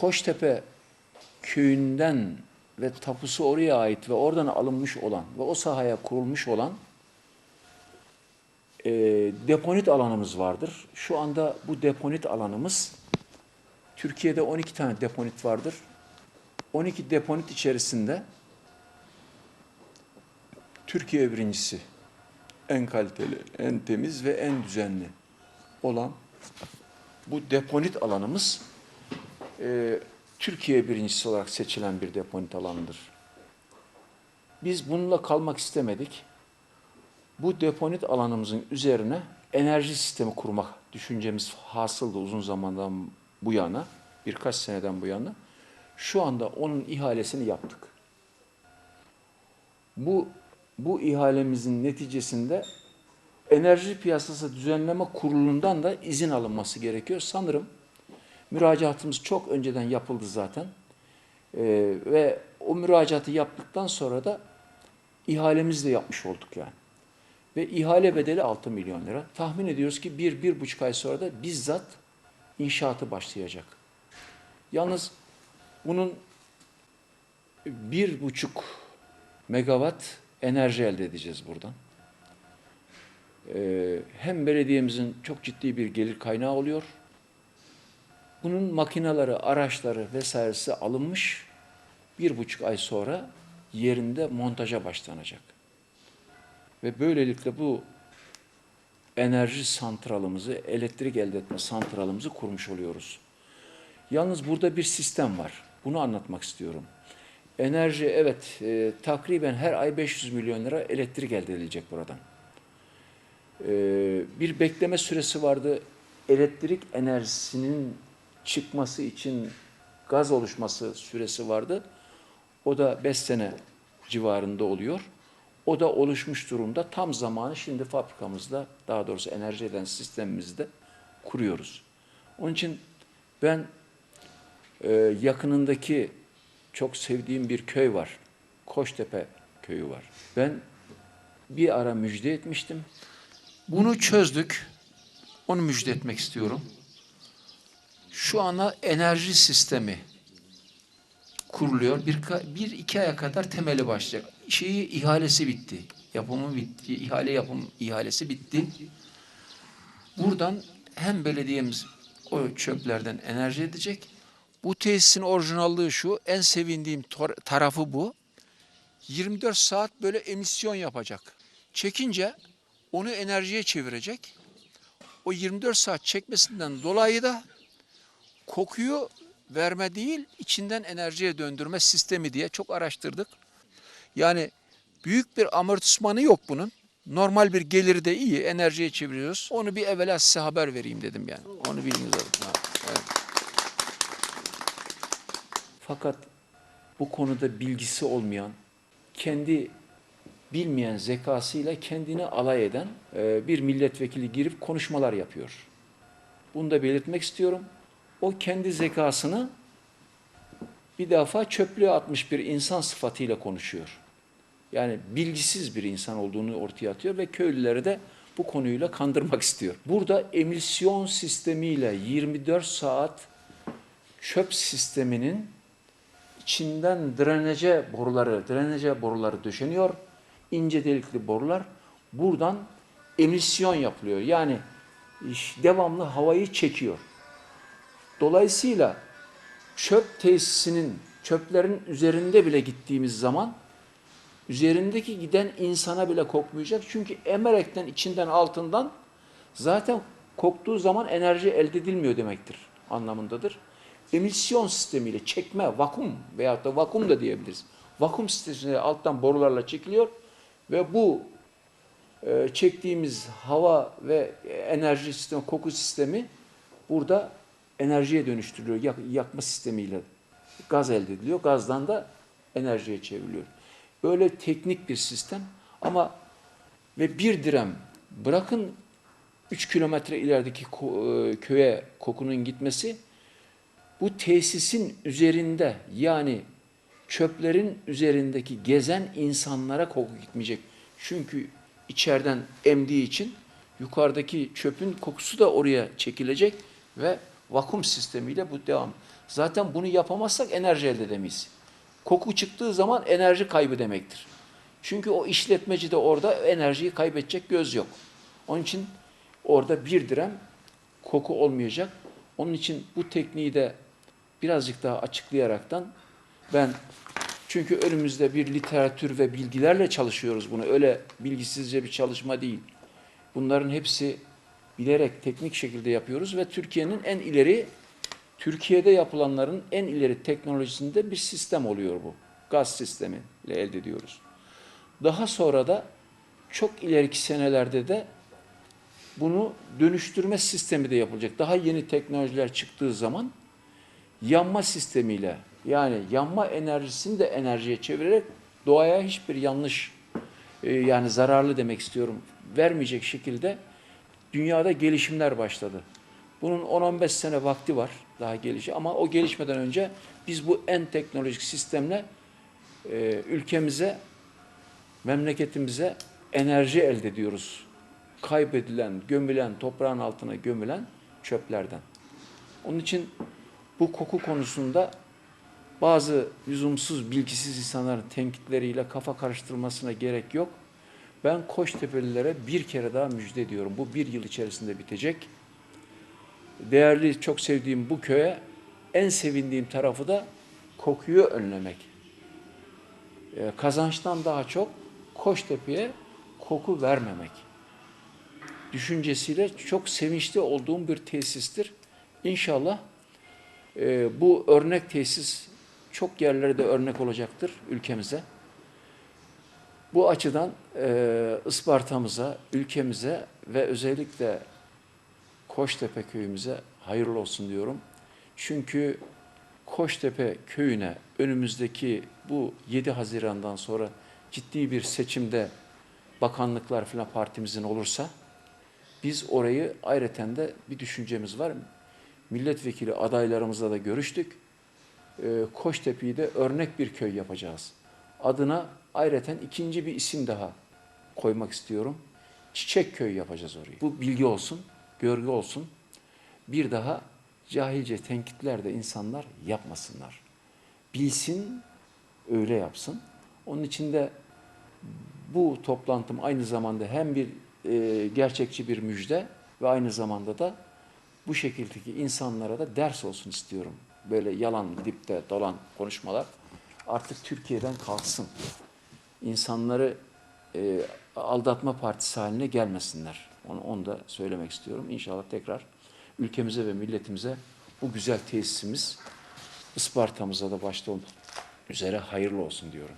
Koçtepe köyünden ve tapusu oraya ait ve oradan alınmış olan ve o sahaya kurulmuş olan e, deponit alanımız vardır. Şu anda bu deponit alanımız Türkiye'de 12 tane deponit vardır. 12 deponit içerisinde Türkiye birincisi en kaliteli, en temiz ve en düzenli olan bu deponit alanımız e, Türkiye birincisi olarak seçilen bir deponit alanıdır. Biz bununla kalmak istemedik. Bu deponit alanımızın üzerine enerji sistemi kurmak düşüncemiz hasıldı uzun zamandan bu yana, birkaç seneden bu yana. Şu anda onun ihalesini yaptık. Bu bu ihalemizin neticesinde Enerji Piyasası Düzenleme Kurulu'ndan da izin alınması gerekiyor. Sanırım müracaatımız çok önceden yapıldı zaten. Ee, ve o müracaatı yaptıktan sonra da ihalemizi de yapmış olduk yani. Ve ihale bedeli 6 milyon lira. Tahmin ediyoruz ki bir, bir buçuk ay sonra da bizzat inşaatı başlayacak. Yalnız bunun bir buçuk megawatt enerji elde edeceğiz buradan. Ee, hem belediyemizin çok ciddi bir gelir kaynağı oluyor. Bunun makineleri, araçları vesairesi alınmış. Bir buçuk ay sonra yerinde montaja başlanacak. Ve böylelikle bu enerji santralımızı, elektrik elde etme santralımızı kurmuş oluyoruz. Yalnız burada bir sistem var. Bunu anlatmak istiyorum. Enerji evet e, takriben her ay 500 milyon lira elektrik elde edilecek buradan. E, bir bekleme süresi vardı. Elektrik enerjisinin çıkması için gaz oluşması süresi vardı. O da 5 sene civarında oluyor. O da oluşmuş durumda. Tam zamanı şimdi fabrikamızda, daha doğrusu enerji eden sistemimizde kuruyoruz. Onun için ben e, yakınındaki çok sevdiğim bir köy var. Koçtepe köyü var. Ben bir ara müjde etmiştim. Bunu çözdük. Onu müjde etmek istiyorum. Şu ana enerji sistemi kuruluyor. Bir, bir iki aya kadar temeli başlayacak. Şeyi ihalesi bitti. Yapımı bitti. İhale yapım ihalesi bitti. Buradan hem belediyemiz o çöplerden enerji edecek. Bu tesisin orijinallığı şu. En sevindiğim tarafı bu. 24 saat böyle emisyon yapacak. Çekince onu enerjiye çevirecek. O 24 saat çekmesinden dolayı da kokuyu verme değil, içinden enerjiye döndürme sistemi diye çok araştırdık. Yani büyük bir amortismanı yok bunun. Normal bir geliri de iyi, enerjiye çeviriyoruz. Onu bir evvela size haber vereyim dedim yani. Onu bilginiz olsun. Evet. Fakat bu konuda bilgisi olmayan, kendi bilmeyen zekasıyla kendini alay eden e, bir milletvekili girip konuşmalar yapıyor. Bunu da belirtmek istiyorum. O kendi zekasını bir defa çöplüğe atmış bir insan sıfatıyla konuşuyor. Yani bilgisiz bir insan olduğunu ortaya atıyor ve köylüleri de bu konuyla kandırmak istiyor. Burada emisyon sistemiyle 24 saat çöp sisteminin içinden drenece boruları, drenece boruları döşeniyor. ince delikli borular. Buradan emisyon yapılıyor. Yani devamlı havayı çekiyor. Dolayısıyla çöp tesisinin çöplerin üzerinde bile gittiğimiz zaman üzerindeki giden insana bile kokmayacak. Çünkü emerekten içinden altından zaten koktuğu zaman enerji elde edilmiyor demektir anlamındadır. Emisyon sistemiyle çekme, vakum veyahut da vakum da diyebiliriz. Vakum sistemiyle alttan borularla çekiliyor ve bu e, çektiğimiz hava ve enerji sistemi, koku sistemi burada enerjiye dönüştürülüyor. Yak, yakma sistemiyle gaz elde ediliyor. Gazdan da enerjiye çevriliyor. Böyle teknik bir sistem ama ve bir direm bırakın 3 kilometre ilerideki e, köye kokunun gitmesi bu tesisin üzerinde yani çöplerin üzerindeki gezen insanlara koku gitmeyecek. Çünkü içeriden emdiği için yukarıdaki çöpün kokusu da oraya çekilecek ve vakum sistemiyle bu devam. Zaten bunu yapamazsak enerji elde edemeyiz. Koku çıktığı zaman enerji kaybı demektir. Çünkü o işletmeci de orada enerjiyi kaybedecek göz yok. Onun için orada bir direm koku olmayacak. Onun için bu tekniği de birazcık daha açıklayaraktan ben çünkü önümüzde bir literatür ve bilgilerle çalışıyoruz bunu. Öyle bilgisizce bir çalışma değil. Bunların hepsi bilerek teknik şekilde yapıyoruz ve Türkiye'nin en ileri Türkiye'de yapılanların en ileri teknolojisinde bir sistem oluyor bu. Gaz sistemi ile elde ediyoruz. Daha sonra da çok ileriki senelerde de bunu dönüştürme sistemi de yapılacak. Daha yeni teknolojiler çıktığı zaman yanma sistemiyle yani yanma enerjisini de enerjiye çevirerek doğaya hiçbir yanlış e, yani zararlı demek istiyorum vermeyecek şekilde dünyada gelişimler başladı. Bunun 10-15 sene vakti var daha gelişi ama o gelişmeden önce biz bu en teknolojik sistemle e, ülkemize, memleketimize enerji elde ediyoruz. Kaybedilen, gömülen, toprağın altına gömülen çöplerden. Onun için bu koku konusunda bazı lüzumsuz, bilgisiz insanların tenkitleriyle kafa karıştırmasına gerek yok. Ben Koçtepelilere bir kere daha müjde ediyorum. Bu bir yıl içerisinde bitecek. Değerli, çok sevdiğim bu köye en sevindiğim tarafı da kokuyu önlemek. Ee, kazançtan daha çok Koçtepe'ye koku vermemek. Düşüncesiyle çok sevinçli olduğum bir tesistir. İnşallah e, bu örnek tesis çok yerlerde örnek olacaktır ülkemize. Bu açıdan e, Isparta'mıza, ülkemize ve özellikle Koçtepe köyümüze hayırlı olsun diyorum. Çünkü Koçtepe köyüne önümüzdeki bu 7 Haziran'dan sonra ciddi bir seçimde bakanlıklar falan partimizin olursa biz orayı ayrıca de bir düşüncemiz var. Milletvekili adaylarımızla da görüştük. Ee, Koçtepe'yi de örnek bir köy yapacağız. Adına ayrıca ikinci bir isim daha koymak istiyorum. Çiçek köy yapacağız orayı. Bu bilgi olsun, görgü olsun. Bir daha cahilce tenkitler de insanlar yapmasınlar. Bilsin, öyle yapsın. Onun için de bu toplantım aynı zamanda hem bir e, gerçekçi bir müjde ve aynı zamanda da bu şekildeki insanlara da ders olsun istiyorum. Böyle yalan gidip de dolan konuşmalar artık Türkiye'den kalksın. İnsanları e, aldatma partisi haline gelmesinler. Onu, onu da söylemek istiyorum. İnşallah tekrar ülkemize ve milletimize bu güzel tesisimiz Isparta'mıza da başta olmak üzere hayırlı olsun diyorum.